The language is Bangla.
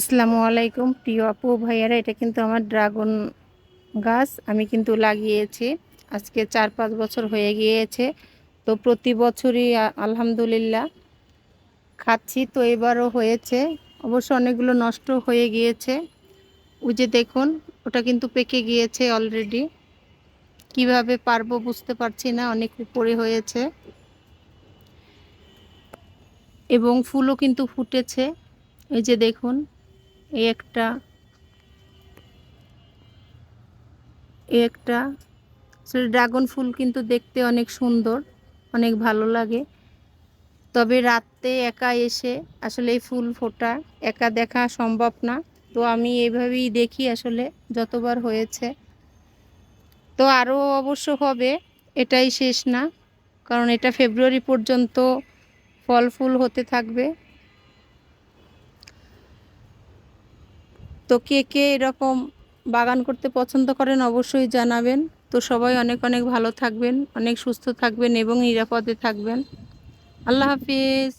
আসসালামু আলাইকুম। প্রিয় আপু ভাইয়ারা, এটা কিন্তু আমার ড্রাগন গাছ। আমি কিন্তু লাগিয়েছি। আজকে চার পাঁচ বছর হয়ে গিয়েছে। তো প্রতি বছরই আলহামদুলিল্লাহ খাচ্ছি। তো এবারও হয়েছে। অবশ্য অনেকগুলো নষ্ট হয়ে গিয়েছে। ওই যে দেখুন, ওটা কিন্তু পেকে গিয়েছে অলরেডি কীভাবে পারব বুঝতে পারছি না, অনেক উপরে হয়েছে। এবং ফুলও কিন্তু ফুটেছে। এই যে দেখুন একটা, এই একটা। আসলে ড্রাগন ফুল কিন্তু দেখতে অনেক সুন্দর, অনেক ভালো লাগে। তবে রাতে একা এসে আসলে এই ফুল ফোটা একা দেখা সম্ভব না। তো আমি এইভাবেই দেখি আসলে যতবার হয়েছে। তো আরও অবশ্য হবে, এটাই শেষ না। কারণ এটা ফেব্রুয়ারি পর্যন্ত ফল ফুল হতে থাকবে। তো কে কে এরকম বাগান করতে পছন্দ করেন অবশ্যই জানাবেন। তো সবাই অনেক অনেক ভালো থাকবেন, অনেক সুস্থ থাকবেন এবং নিরাপদে থাকবেন। আল্লাহ হাফিজ।